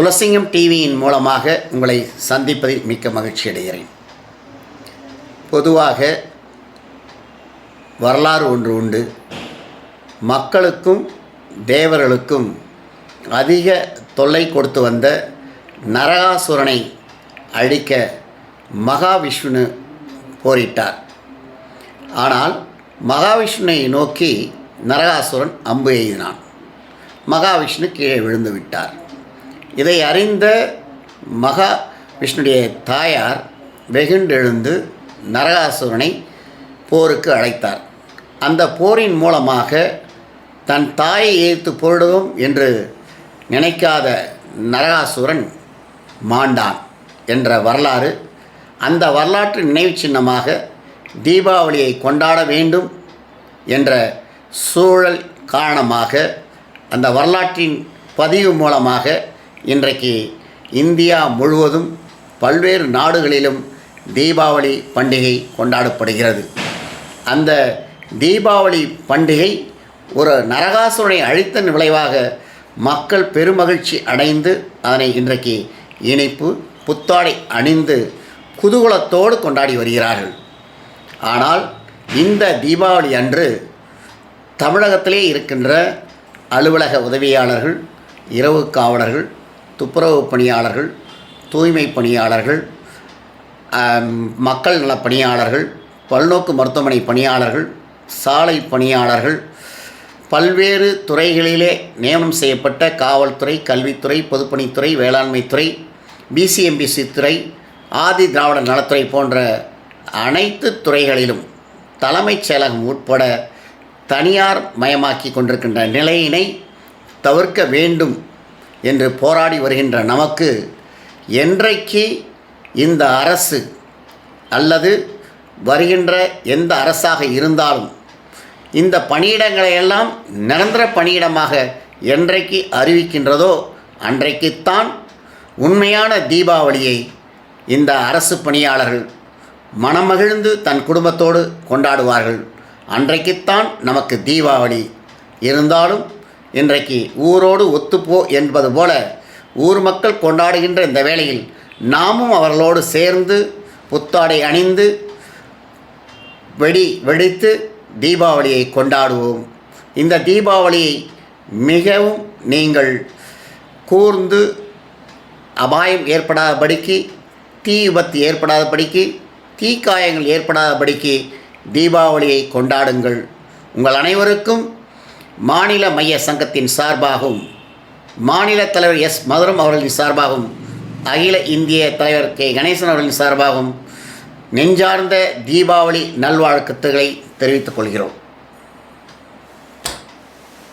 துளசிங்கம் டிவியின் மூலமாக உங்களை சந்திப்பதில் மிக்க மகிழ்ச்சி அடைகிறேன். பொதுவாக வரலாறு ஒன்று உண்டு. மக்களுக்கும் தேவர்களுக்கும் அதிக தொல்லை கொடுத்து வந்த நரகாசுரனை அழிக்க மகாவிஷ்ணு போரிட்டார். ஆனால் மகாவிஷ்ணுவை நோக்கி நரகாசுரன் அம்பு எய்தினான். மகாவிஷ்ணு கீழே விழுந்து விட்டார். இதை அறிந்த மகா விஷ்ணுடைய தாயார் வெகுண்டெழுந்து நரகாசுரனை போருக்கு அழைத்தார். அந்த போரின் மூலமாக தன் தாயை எதிர்த்து போரிடுவோம் என்று நினைக்காத நரகாசுரன் மாண்டான் என்ற வரலாறு அந்த வரலாற்று நினைவு சின்னமாக தீபாவளியை கொண்டாட வேண்டும் என்ற சூழல் காரணமாக அந்த வரலாற்றின் பதிவு மூலமாக இன்றைக்கு இந்தியா முழுவதும் பல்வேறு நாடுகளிலும் தீபாவளி பண்டிகை கொண்டாடப்படுகிறது. அந்த தீபாவளி பண்டிகை ஒரு நரகாசுரனை அழித்தன் விளைவாக மக்கள் பெருமகிழ்ச்சி அடைந்து அதனை இன்றைக்கு இணைப்பு புத்தாடை அணிந்து குதூகலத்தோடு கொண்டாடி வருகிறார்கள். ஆனால் இந்த தீபாவளி அன்று தமிழகத்திலே இருக்கின்ற அலுவலக உதவியாளர்கள் இரவு காவலர்கள் துப்புரவு பணியாளர்கள் தூய்மை பணியாளர்கள் மக்கள் நல பணியாளர்கள் பல்நோக்கு மருத்துவமனை பணியாளர்கள் சாலை பணியாளர்கள் பல்வேறு துறைகளிலே நியமனம் செய்யப்பட்ட காவல்துறை கல்வித்துறை பொதுப்பணித்துறை வேளாண்மைத்துறை பிசிஎம்பிசி துறை ஆதி திராவிட நலத்துறை போன்ற அனைத்து துறைகளிலும் தலைமைச் செயலகம் உட்பட தனியார் மயமாக்கி கொண்டிருக்கின்ற நிலையினை தவிர்க்க வேண்டும் என்று போராடி வருகின்ற நமக்கு என்றைக்கு இந்த அரசு அல்லது வருகின்ற எந்த அரசாக இருந்தாலும் இந்த பணியிடங்களை எல்லாம் நிரந்தர பணியிடமாக என்றைக்கு அறிவிக்கின்றதோ அன்றைக்குத்தான் உண்மையான தீபாவளியை இந்த அரசு பணியாளர்கள் மனமகிழ்ந்து தன் குடும்பத்தோடு கொண்டாடுவார்கள். அன்றைக்குத்தான் நமக்கு தீபாவளி இருந்தாலும் இன்றைக்கு ஊரோடு ஒத்துப்போ என்பது போல ஊர் மக்கள் கொண்டாடுகின்ற இந்த வேளையில் நாமும் அவர்களோடு சேர்ந்து புத்தாடை அணிந்து வெடி வெடித்து தீபாவளியை கொண்டாடுவோம். இந்த தீபாவளியை மிகவும் நீங்கள் கூர்ந்து அபாயம் ஏற்படாதபடிக்கு தீ விபத்து ஏற்படாதபடிக்கு தீக்காயங்கள் ஏற்படாதபடிக்கு தீபாவளியை கொண்டாடுங்கள். உங்கள் அனைவருக்கும் மாநில மைய சங்கத்தின் சார்பாகவும் மாநில தலைவர் எஸ். மதுரம் அவர்களின் சார்பாகவும் அகில இந்திய தலைவர் கே. கணேசன் அவர்களின் சார்பாகவும் நெஞ்சார்ந்த தீபாவளி நல்வாழ்த்துக்களை தெரிவித்துக் கொள்கிறோம்.